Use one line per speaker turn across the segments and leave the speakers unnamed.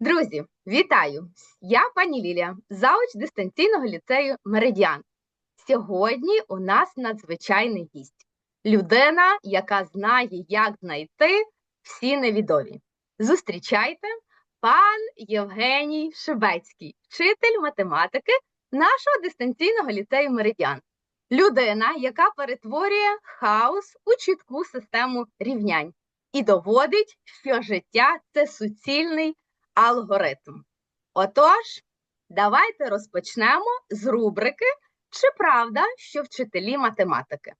Друзі, вітаю! Я пані Лілія, зауч дистанційного ліцею Меридіан. Сьогодні у нас надзвичайний гість. Людина, яка знає, як знайти всі невідомі. Зустрічайте пан Євгеній Шебецький, вчитель математики нашого дистанційного ліцею Меридіан. Людина, яка перетворює хаос у чітку систему рівнянь і доводить, що життя це суцільний алгоритм. Отож, давайте розпочнемо з рубрики Чи правда, що вчителі математики?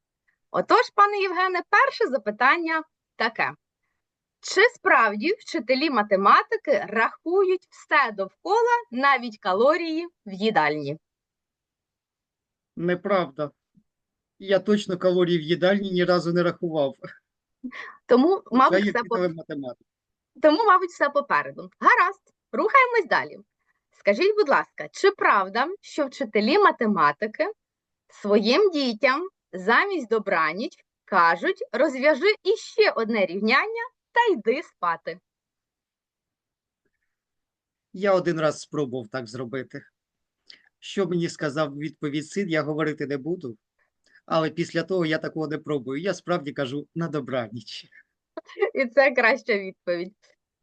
Отож, пане Євгене, перше запитання таке: чи справді вчителі математики рахують все довкола, навіть калорії в їдальні?
Неправда. Я точно калорії в їдальні ні разу не рахував.
Тому, мабуть,
є
все по...
вчителем математики.
Тому, мабуть, все попереду. Гаразд, рухаємось далі. Скажіть, будь ласка, чи правда, що вчителі математики своїм дітям замість добраніч кажуть, розв'яжи іще одне рівняння та йди спати?
Я один раз спробував так зробити. Що мені сказав відповідь син, я говорити не буду. Але після того я такого не пробую. Я справді кажу на добраніч.
І це краща відповідь.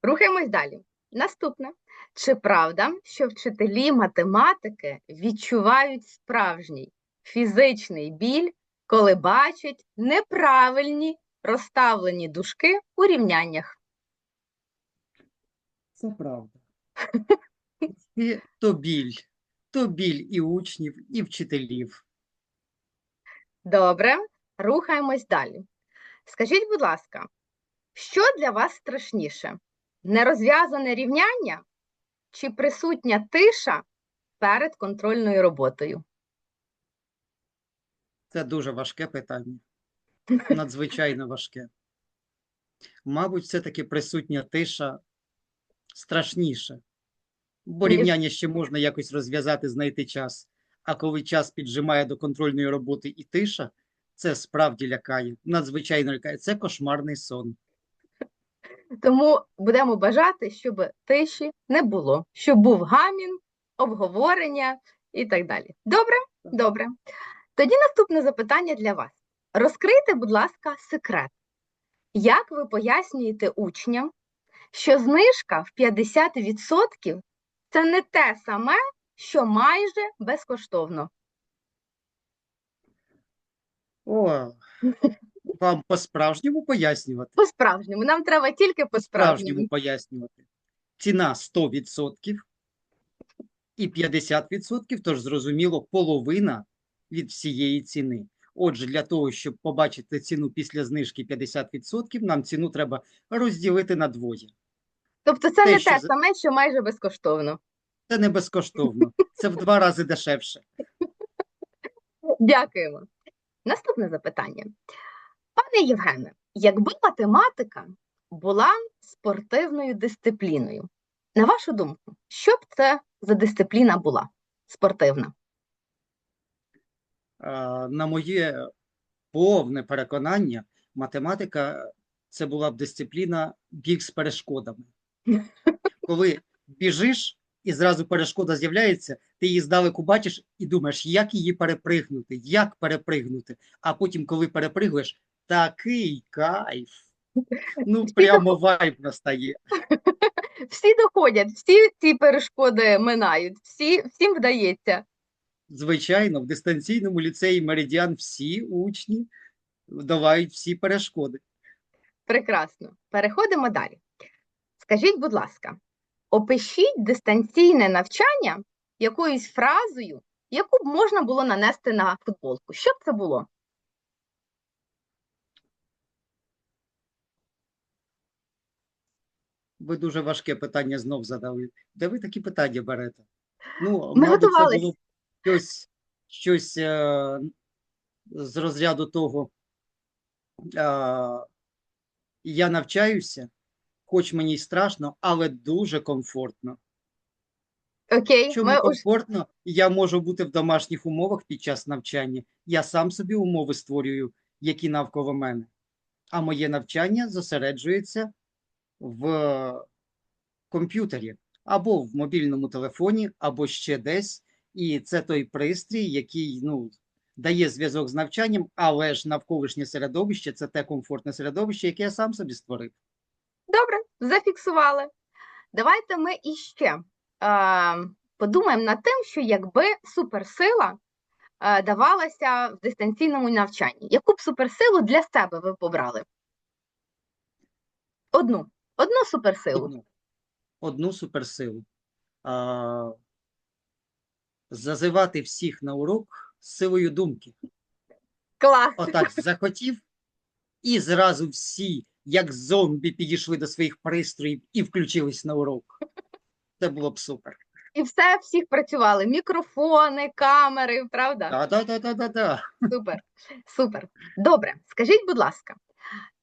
Рухаємось далі. Наступне. Чи правда, що вчителі математики відчувають справжній фізичний біль, коли бачать неправильні розставлені дужки у рівняннях?
Це правда. І то біль, то біль і учнів, і вчителів.
Добре, рухаємось далі. Скажіть, будь ласка, що для вас страшніше? Нерозв'язане рівняння чи присутня тиша перед контрольною роботою?
Це дуже важке питання. Надзвичайно важке. Мабуть, все-таки присутня тиша страшніше. Бо рівняння ще можна якось розв'язати, знайти час. А коли час піджимає до контрольної роботи і тиша, це справді лякає, надзвичайно лякає. Це кошмарний сон.
Тому будемо бажати, щоб тиші не було, щоб був гамін, обговорення і так далі. Добре? Добре. Тоді наступне запитання для вас. Розкрийте, будь ласка, секрет. Як ви пояснюєте учням, що знижка в 50% це не те саме, що майже безкоштовно?
О, вам по-справжньому пояснювати?
По-справжньому, нам треба тільки по-справжньому.
Пояснювати. Ціна 100% і 50%, тож зрозуміло, половина від всієї ціни. Отже, для того, щоб побачити ціну після знижки 50%, нам ціну треба розділити на двоє.
Тобто це
Те,
не
що
те
за-
саме, що майже безкоштовно.
Це не безкоштовно, це в два рази дешевше.
Дякуємо. Наступне запитання. Пане Євгене, якби математика була спортивною дисципліною, на вашу думку, що б це за дисципліна була спортивна?
А, На моє повне переконання, математика це була б дисципліна біг з перешкодами. Коли біжиш і зразу перешкода з'являється, ти її здалеку бачиш і думаєш, як її перепригнути, як перепригнути. А потім, коли перепригуєш, такий кайф. Ну, прямо вайб настає.
Всі доходять, всі ці перешкоди минають, всі, всім вдається.
Звичайно, в дистанційному ліцеї Меридіан всі учні долають всі перешкоди.
Прекрасно. Переходимо далі. Скажіть, будь ласка, опишіть дистанційне навчання якоюсь фразою, яку б можна було нанести на футболку. Що б це було?
Ви дуже важке питання знов задали. Де ви такі питання берете? Ну,
Ми
мабуть, це було щось, щось е, з розряду того. Е, я навчаюся, хоч мені й страшно, але дуже комфортно.
Окей,
Чому
ми
комфортно? Я можу бути в домашніх умовах під час навчання. Я сам собі умови створюю, які навколо мене. А моє навчання зосереджується в комп'ютері. або в мобільному телефоні, або ще десь. І це той пристрій, який ну, дає зв'язок з навчанням, але ж навколишнє середовище це те комфортне середовище, яке я сам собі створив.
Добре, зафіксували. Давайте ми іще е, подумаємо над тим, що якби суперсила е, давалася в дистанційному навчанні, яку б суперсилу для себе ви побрали? Одну. Одну суперсилу.
Одну, одну суперсилу. А, зазивати всіх на урок з силою думки.
Клас.
Отак захотів, і зразу всі, як зомбі, підійшли до своїх пристроїв і включились на урок. Це було б супер.
І все, всіх працювали. Мікрофони, камери, правда?
Та-та-та-та-та.
Супер, супер. Добре, скажіть, будь ласка,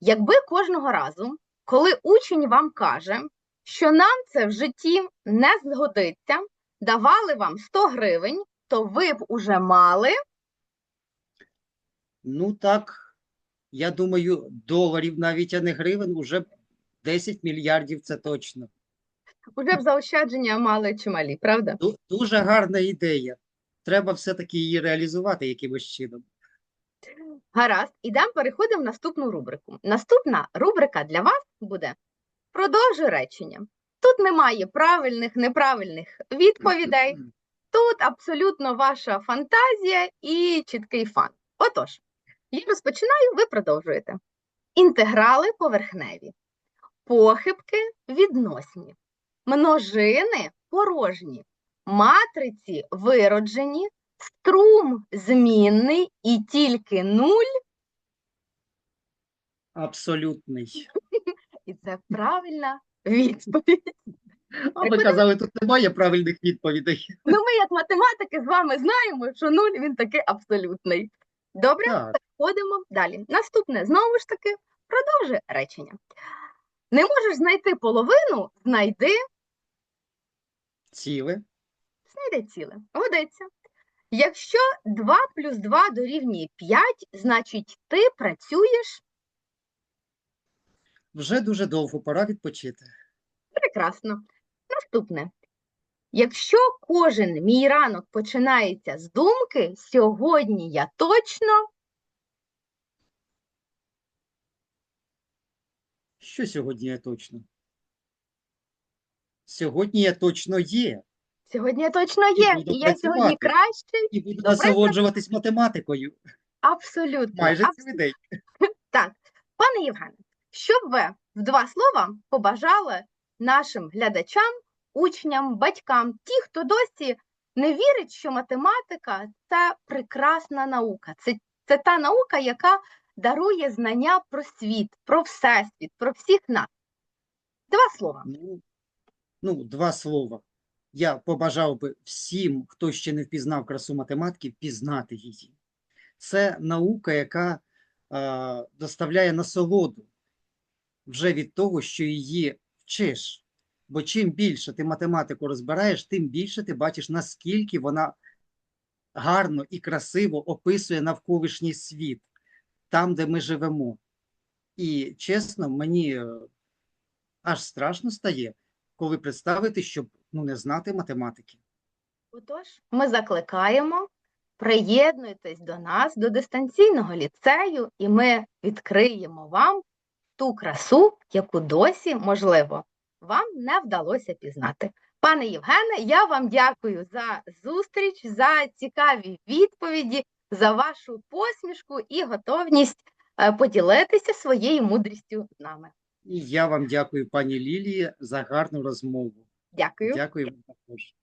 якби кожного разу, коли учень вам каже, що нам це в житті не згодиться, давали вам 100 гривень, то ви б уже мали
Ну так, я думаю, доларів навіть, а не гривень, уже 10 мільярдів це точно.
уже б заощадження мали чималі, правда?
Ду- Дуже гарна ідея. Треба все-таки її реалізувати якимось чином.
Гаразд, ідемо, переходимо в наступну рубрику. Наступна рубрика для вас буде продовжуй речення. Тут немає правильних, неправильних відповідей. Тут абсолютно ваша фантазія і чіткий фан. Отож, я розпочинаю, ви продовжуєте. Інтеграли поверхневі, похибки відносні, множини порожні, матриці вироджені, струм змінний і тільки нуль.
Абсолютний.
І це правильна відповідь.
А ви казали, тут немає правильних відповідей.
Ну, ми, як математики, з вами знаємо, що нуль він таки абсолютний. Добре?
Так,
Ходимо далі. Наступне, знову ж таки, продовжує речення. Не можеш знайти половину, знайди,
ціле.
знайди ціле. Годиться. Якщо 2 плюс 2 дорівнює 5, значить ти працюєш
Вже дуже довго пора відпочити.
прекрасно. Наступне. Якщо кожен мій ранок починається з думки, сьогодні я точно
Що сьогодні я точно? Сьогодні я точно є
Сьогодні я точно є,
буду
і я сьогодні кращий.
і буду насолоджуватись математикою
Абсолютно.
майже
абс-
цілий день.
Так, пане Євгене, що б ви в два слова побажали нашим глядачам, учням, батькам, ті, хто досі не вірить, що математика це прекрасна наука. Це, це та наука, яка дарує знання про світ, про всесвіт, про всіх нас. Два слова.
Ну, ну, два слова. Я побажав би всім, хто ще не впізнав красу математики, впізнати її. Це наука, яка е, доставляє насолоду вже від того, що її вчиш. Бо чим більше ти математику розбираєш, тим більше ти бачиш, наскільки вона гарно і красиво описує навколишній світ, там, де ми живемо. І чесно, мені е, аж страшно стає, коли представити, щоб ну, не знати математики.
Отож, ми закликаємо, приєднуйтесь до нас, до дистанційного ліцею, і ми відкриємо вам ту красу, яку досі, можливо, вам не вдалося пізнати. Пане Євгене, я вам дякую за зустріч, за цікаві відповіді, за вашу посмішку і готовність е, поділитися своєю мудрістю з нами.
І я вам дякую, пані Лілії, за гарну розмову.
Дякую.
Дякую вам також.